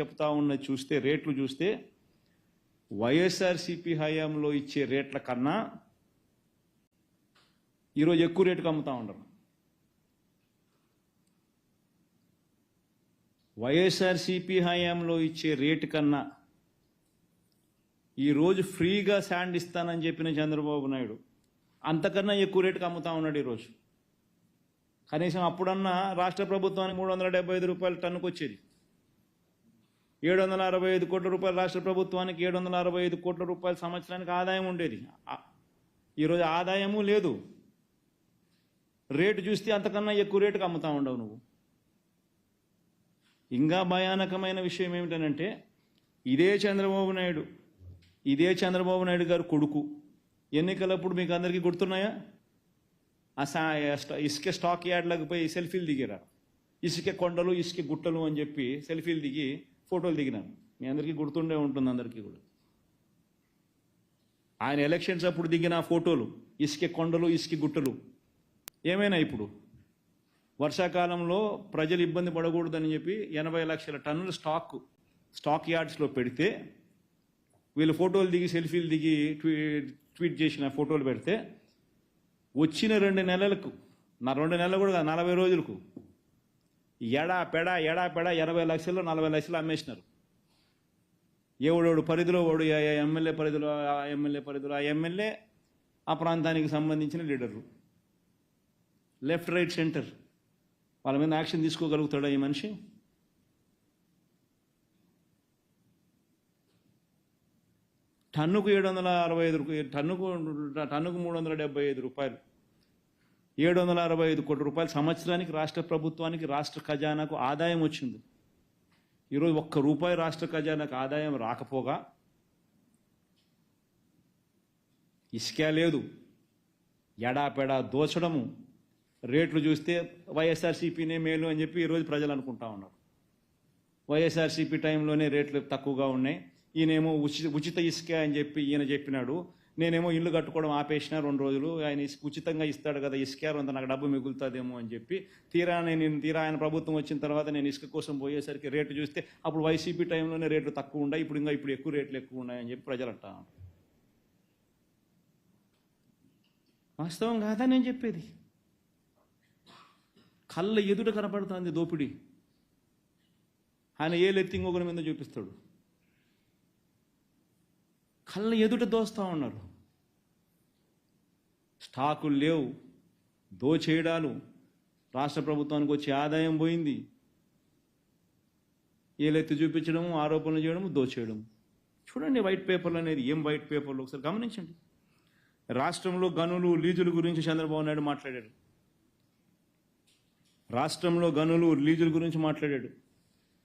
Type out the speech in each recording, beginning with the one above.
చెప్తా ఉన్నది చూస్తే రేట్లు చూస్తే వైఎస్ఆర్సిపి హయాంలో ఇచ్చే రేట్ల కన్నా ఈరోజు ఎక్కువ రేటుకు అమ్ముతా ఉండరు వైఎస్ఆర్సిపి హయాంలో ఇచ్చే రేటు కన్నా ఈరోజు ఫ్రీగా శాండ్ ఇస్తానని చెప్పిన చంద్రబాబు నాయుడు అంతకన్నా ఎక్కువ రేటుకి అమ్ముతా ఉన్నాడు ఈరోజు. కనీసం అప్పుడన్నా రాష్ట్ర ప్రభుత్వానికి మూడు వందల డెబ్బై ఐదు రూపాయలు టన్నుకు వచ్చేది. ఏడు వందల అరవై ఐదు కోట్ల రూపాయలు రాష్ట్ర ప్రభుత్వానికి ఏడు వందల అరవై ఐదు కోట్ల రూపాయల సంవత్సరానికి ఆదాయం ఉండేది. ఈరోజు ఆదాయము లేదు. రేటు చూస్తే అంతకన్నా ఎక్కువ రేటుకు అమ్ముతా ఉండవు నువ్వు. ఇంకా భయానకమైన విషయం ఏమిటనంటే ఇదే చంద్రబాబు నాయుడు ఇదే చంద్రబాబు నాయుడు గారు కొడుకు. ఎన్నికలప్పుడు మీకు అందరికీ గుర్తున్నాయా? ఆ స్టా- ఇసుక స్టాక్ యార్డ్లకు పోయి సెల్ఫీలు దిగారా? ఇసుక కొండలు ఇసుక గుట్టలు అని చెప్పి సెల్ఫీలు దిగి ఫోటోలు దిగినాను మీ అందరికీ గుర్తుండే ఉంటుంది అందరికీ కూడా. ఆయన ఎలక్షన్స్ అప్పుడు దిగిన ఫోటోలు ఇసుక కొండలు ఇసుక గుట్టలు. ఏమైనా ఇప్పుడు? వర్షాకాలంలో ప్రజలు ఇబ్బంది పడకూడదని చెప్పి ఎనభై లక్షల టన్నుల స్టాక్ స్టాక్ యార్డ్స్లో పెడితే వీళ్ళు ఫోటోలు దిగి సెల్ఫీలు దిగి ట్వీట్ ట్వీట్ చేసిన ఫోటోలు పెడితే వచ్చిన రెండు నెలలకు నా రెండు నెలలు కూడా నలభై రోజులకు ఎడా పెడ ఎడా పెడ ఎనభై లక్షలు నలభై లక్షలు అమ్మేసినారు. ఎవడోడు పరిధిలో ఓడు ఎమ్మెల్యే పరిధిలో ఆ ఎమ్మెల్యే పరిధిలో ఆ ఎమ్మెల్యే ఆ ప్రాంతానికి సంబంధించిన లీడర్లు లెఫ్ట్ రైట్ సెంటర్. వాళ్ళ మీద యాక్షన్ తీసుకోగలుగుతాడా ఈ మనిషి? టన్నుకు ఏడు వందల అరవై ఐదు రూపాయలు టన్నుకు టన్నుకు మూడు వందల డెబ్బై ఐదు రూపాయలు. ఏడు వందల అరవై ఐదు కోట్ల రూపాయలు సంవత్సరానికి రాష్ట్ర ప్రభుత్వానికి రాష్ట్ర ఖజానాకు ఆదాయం వచ్చింది. ఈరోజు ఒక్క రూపాయి రాష్ట్ర ఖజానాకు ఆదాయం రాకపోగా ఇసుక లేదు. ఎడాపెడా దోచడము. రేట్లు చూస్తే వైఎస్ఆర్సీపీనే మేలు అని చెప్పి ఈరోజు ప్రజలు అనుకుంటా ఉన్నారు. వైఎస్ఆర్సీపీ టైంలోనే రేట్లు తక్కువగా ఉన్నాయి. ఈయనేమో ఉచిత ఉచిత ఇసుక అని చెప్పి ఈయన చెప్పినాడు. నేనేమో ఇల్లు కట్టుకోవడం ఆపేసిన రెండు రోజులు ఆయన ఇసుక ఉచితంగా ఇస్తాడు కదా ఇసుక అంత నాకు డబ్బు మిగులుతుందేమో అని చెప్పి తీరా నేను తీరా ఆయన ప్రభుత్వం వచ్చిన తర్వాత నేను ఇసుక కోసం పోయేసరికి రేటు చూస్తే అప్పుడు వైసీపీ టైంలోనే రేట్లు తక్కువ ఉన్నాయి ఇప్పుడు ఇంకా ఇప్పుడు ఎక్కువ రేట్లు ఎక్కువ ఉన్నాయని చెప్పి ప్రజలు అంటా వాస్తవం కాదా నేను చెప్పేది. కళ్ళ ఎదుట కనపడుతుంది దోపిడీ. ఆయన ఏ లెత్తి ఇంకొకరి మీద చూపిస్తాడు? కళ్ళ ఎదుట దోస్తూ ఉన్నారు. స్టాకులు లేవు దోచేయడాలు రాష్ట్ర ప్రభుత్వానికి వచ్చే ఆదాయం పోయింది. ఏలెత్తి చూపించడము ఆరోపణలు చేయడము దోచేయడము. చూడండి వైట్ పేపర్లు అనేది ఏం వైట్ పేపర్లు? ఒకసారి గమనించండి. రాష్ట్రంలో గనులు లీజుల గురించి చంద్రబాబు నాయుడు మాట్లాడాడు. రాష్ట్రంలో గనులు లీజుల గురించి మాట్లాడాడు.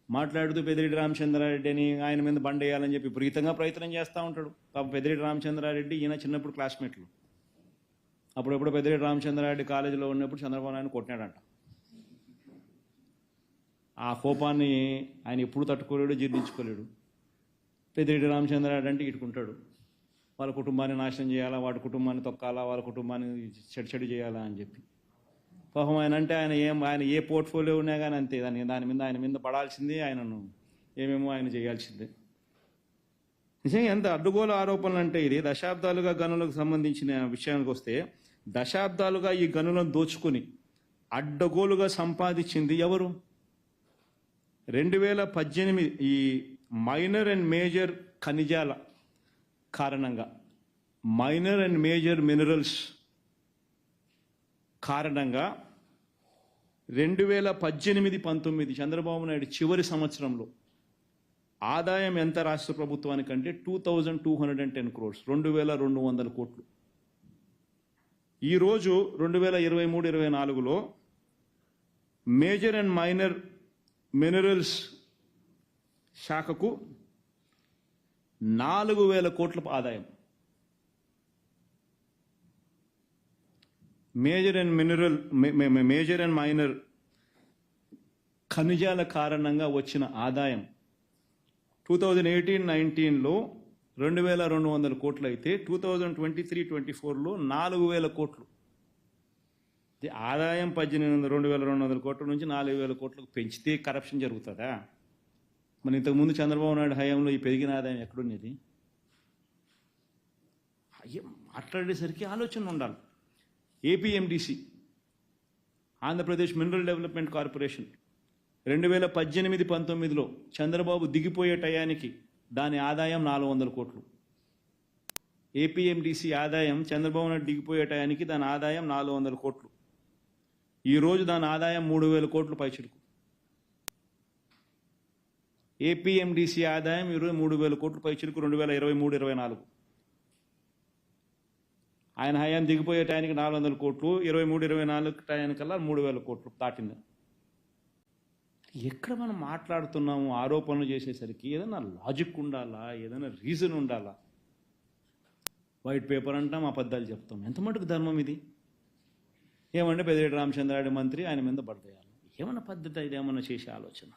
మాట్లాడుతూ పెదిరెడ్డి రామచంద్రారెడ్డి అని ఆయన మీద బండ వేయాలని చెప్పి విపరీతంగా ప్రయత్నం చేస్తూ ఉంటాడు. పాప పెదిరెడ్డి రామచంద్రారెడ్డి ఈయన చిన్నప్పుడు క్లాస్మేట్లు. అప్పుడప్పుడు పెద్దిరెడ్డి రామచంద్రారెడ్డి కాలేజీలో ఉన్నప్పుడు చంద్రబాబు నాయుడు కొట్టినాడంట. ఆ కోపాన్ని ఆయన ఎప్పుడు తట్టుకోలేడు జీర్ణించుకోలేడు. పెద్దిరెడ్డి రామచంద్రారెడ్డి అంటే ఇటుకుంటాడు. వాళ్ళ కుటుంబాన్ని నాశనం చేయాలా? వాడి కుటుంబాన్ని తొక్కాలా? వాళ్ళ కుటుంబాన్ని చెడు చెడు చేయాలా అని చెప్పి. పాపం ఆయన అంటే ఆయన ఏం ఆయన ఏ పోర్ట్ఫోలియో ఉన్నా కానీ అంతే. దాని దాని మీద ఆయన మీద పడాల్సిందే ఆయనను. ఏమేమో ఆయన చేయాల్సిందే. నిజంగా ఎంత అడ్డుగోలు ఆరోపణలు అంటే ఇది. దశాబ్దాలుగా గనులకు సంబంధించిన విషయానికి వస్తే దశాబ్దాలుగా ఈ గనులను దోచుకొని అడ్డగోలుగా సంపాదించింది ఎవరు? రెండు వేల పద్దెనిమిది ఈ మైనర్ అండ్ మేజర్ ఖనిజాల కారణంగా మైనర్ అండ్ మేజర్ మినరల్స్ కారణంగా రెండు వేల పద్దెనిమిది పంతొమ్మిది చంద్రబాబు నాయుడు చివరి సంవత్సరంలో ఆదాయం ఎంత రాష్ట్ర ప్రభుత్వానికంటే two thousand two hundred and ten crores రెండు వేల రెండు వందల కోట్లు. ఈరోజు రెండు వేల ఇరవై మూడు ఇరవై నాలుగులో మేజర్ అండ్ మైనర్ మినరల్స్ శాఖకు నాలుగు వేల కోట్ల ఆదాయం. Major and mineral major and minor ఖనిజాల కారణంగా వచ్చిన ఆదాయం టూ థౌజండ్ ఎయిటీన్ నైన్టీన్లో రెండు వేల రెండు వందల కోట్లు అయితే two thousand twenty three twenty ఫోర్లో నాలుగు వేల కోట్లు. ఆదాయం పద్దెనిమిది వందల రెండు వేల రెండు వందల కోట్ల నుంచి నాలుగు వేల కోట్లకు పెంచితే కరప్షన్ జరుగుతుందా? మన ఇంతకుముందు చంద్రబాబు నాయుడు హయాంలో ఈ పెరిగిన ఆదాయం ఎక్కడున్నది మాట్లాడేసరికి ఆలోచన ఉండాలి. APMDC Andhra Pradesh mineral development corporation రెండు వేల పద్దెనిమిది పంతొమ్మిదిలో చంద్రబాబు దిగిపోయే టయానికి దాని ఆదాయం నాలుగు వందల కోట్లు. ఏపీఎండిసి ఆదాయం చంద్రబాబు నాయుడు దిగిపోయే టయానికి దాని ఆదాయం నాలుగు వందల కోట్లు. ఈరోజు దాని ఆదాయం మూడు వేల కోట్లు పైచిలుకు. ఏపీఎండిసి ఆదాయం ఈరోజు మూడు వేల కోట్లు పైచిలుకు రెండు వేల ఇరవై మూడు ఇరవై నాలుగు. ఆయన హయాం దిగిపోయే టయానికి నాలుగు వందల కోట్లు ఇరవై మూడు ఇరవై నాలుగు టయానికల్లా మూడు వేల కోట్లు దాటింది. ఎక్కడ మనం మాట్లాడుతున్నాము ఆరోపణలు చేసేసరికి ఏదైనా లాజిక్ ఉండాలా ఏదైనా రీజన్ ఉండాలా? వైట్ పేపర్ అంటాం అబద్ధాలు చెప్తాం. ఎంత మటుకు ధర్మం ఇది? ఏమంటే పెద్దిరెడ్డి రామచంద్రారెడ్డి మంత్రి ఆయన మీద పడతాయాలి ఏమైనా పద్ధతి ఇది ఏమన్నా చేసే ఆలోచన?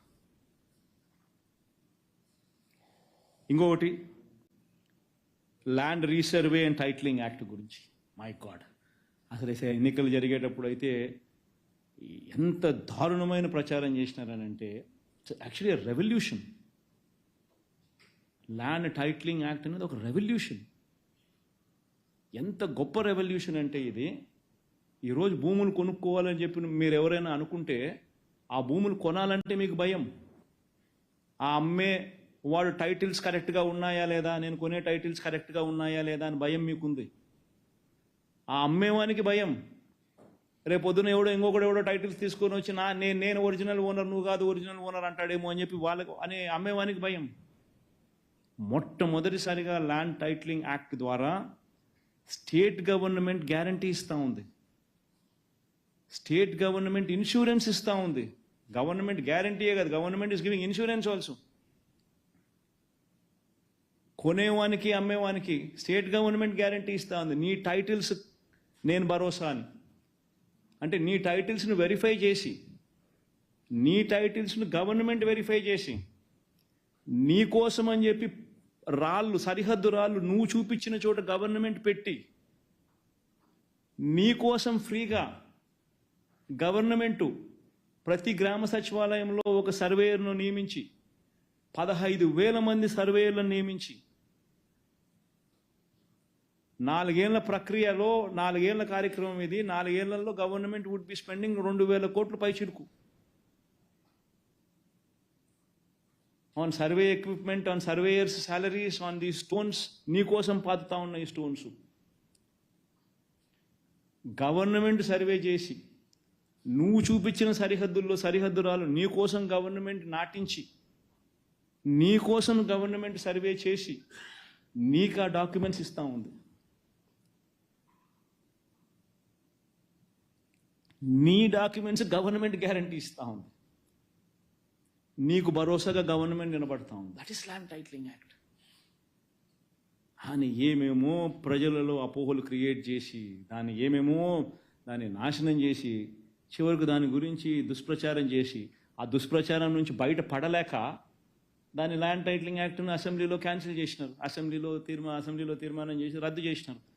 ఇంకొకటి land resurvey and titling act గురించి. My god. అసలు ఎన్నికలు జరిగేటప్పుడు అయితే ఎంత దారుణమైన ప్రచారం చేసినారనంటే actually revolution land titling act అనేది ఒక రెవల్యూషన్ ఎంత గొప్ప రెవల్యూషన్ అంటే ఇది. ఈరోజు భూములు కొనుక్కోవాలని చెప్పి మీరు ఎవరైనా అనుకుంటే ఆ భూములు కొనాలంటే మీకు భయం. ఆ అమ్మే వాడు టైటిల్స్ కరెక్ట్గా ఉన్నాయా లేదా? నేను కొనే టైటిల్స్ కరెక్ట్గా ఉన్నాయా లేదా అని భయం మీకుంది. ఆ అమ్మేవానికి భయం. రేపు పొద్దున ఎవడో ఇంకొకడు ఎవడో టైటిల్స్ తీసుకొని వచ్చి నా నేను నేను ఒరిజినల్ ఓనర్ నువ్వు కాదు ఒరిజినల్ ఓనర్ అంటాడేమో అని చెప్పి వాళ్ళకు అనే అమ్మేవానికి భయం. మొట్టమొదటిసారిగా ల్యాండ్ టైటిలింగ్ యాక్ట్ ద్వారా స్టేట్ గవర్నమెంట్ గ్యారంటీ ఇస్తూ ఉంది. స్టేట్ గవర్నమెంట్ ఇన్సూరెన్స్ ఇస్తూ ఉంది. గవర్నమెంట్ గ్యారంటీయే కాదు. Government is giving insurance also. కొనేవానికి అమ్మేవానికి స్టేట్ గవర్నమెంట్ గ్యారంటీ ఇస్తా ఉంది. నీ టైటిల్స్ నేను భరోసా అని. అంటే నీ టైటిల్స్ను వెరిఫై చేసి నీ టైటిల్స్ను గవర్నమెంట్ వెరిఫై చేసి నీ కోసం అని చెప్పి రాళ్ళు సరిహద్దు రాళ్ళు నువ్వు చూపించిన చోట గవర్నమెంట్ పెట్టి నీ కోసం ఫ్రీగా గవర్నమెంటు ప్రతి గ్రామ సచివాలయంలో ఒక సర్వేయర్ను నియమించి పదహైదు వేల మంది సర్వేయర్లను నియమించి నాలుగేళ్ళ ప్రక్రియలో నాలుగేళ్ళ కార్యక్రమం ఇది నాలుగేళ్ళలో గవర్నమెంట్ వుడ్ బి స్పెండింగ్ రెండు వేల కోట్లు పై చిరుకు. On survey equipment on surveyors salaries on the stones నీ కోసం పాతుతా ఉన్న ఈ స్టోన్స్ గవర్నమెంట్ సర్వే చేసి నువ్వు చూపించిన సరిహద్దుల్లో సరిహద్దురాలు నీ కోసం గవర్నమెంట్ నాటించి నీ కోసం గవర్నమెంట్ సర్వే చేసి నీకు ఆ డాక్యుమెంట్స్ ఇస్తూ ఉంది. నీ డాక్యుమెంట్స్ గవర్నమెంట్ గ్యారంటీ ఇస్తూ ఉంది. నీకు భరోసాగా గవర్నమెంట్ నిలబడతా ఉంది. That is land titling act అని ఏమేమో ప్రజలలో అపోహలు క్రియేట్ చేసి దాన్ని ఏమేమో దాన్ని నాశనం చేసి చివరికి దాని గురించి దుష్ప్రచారం చేసి ఆ దుష్ప్రచారం నుంచి బయట పడలేక దాని ల్యాండ్ టైటిలింగ్ యాక్ట్ను అసెంబ్లీలో క్యాన్సిల్ చేసినారు. అసెంబ్లీలో తీర్మా అసెంబ్లీలో తీర్మానం చేసి రద్దు చేసినారు.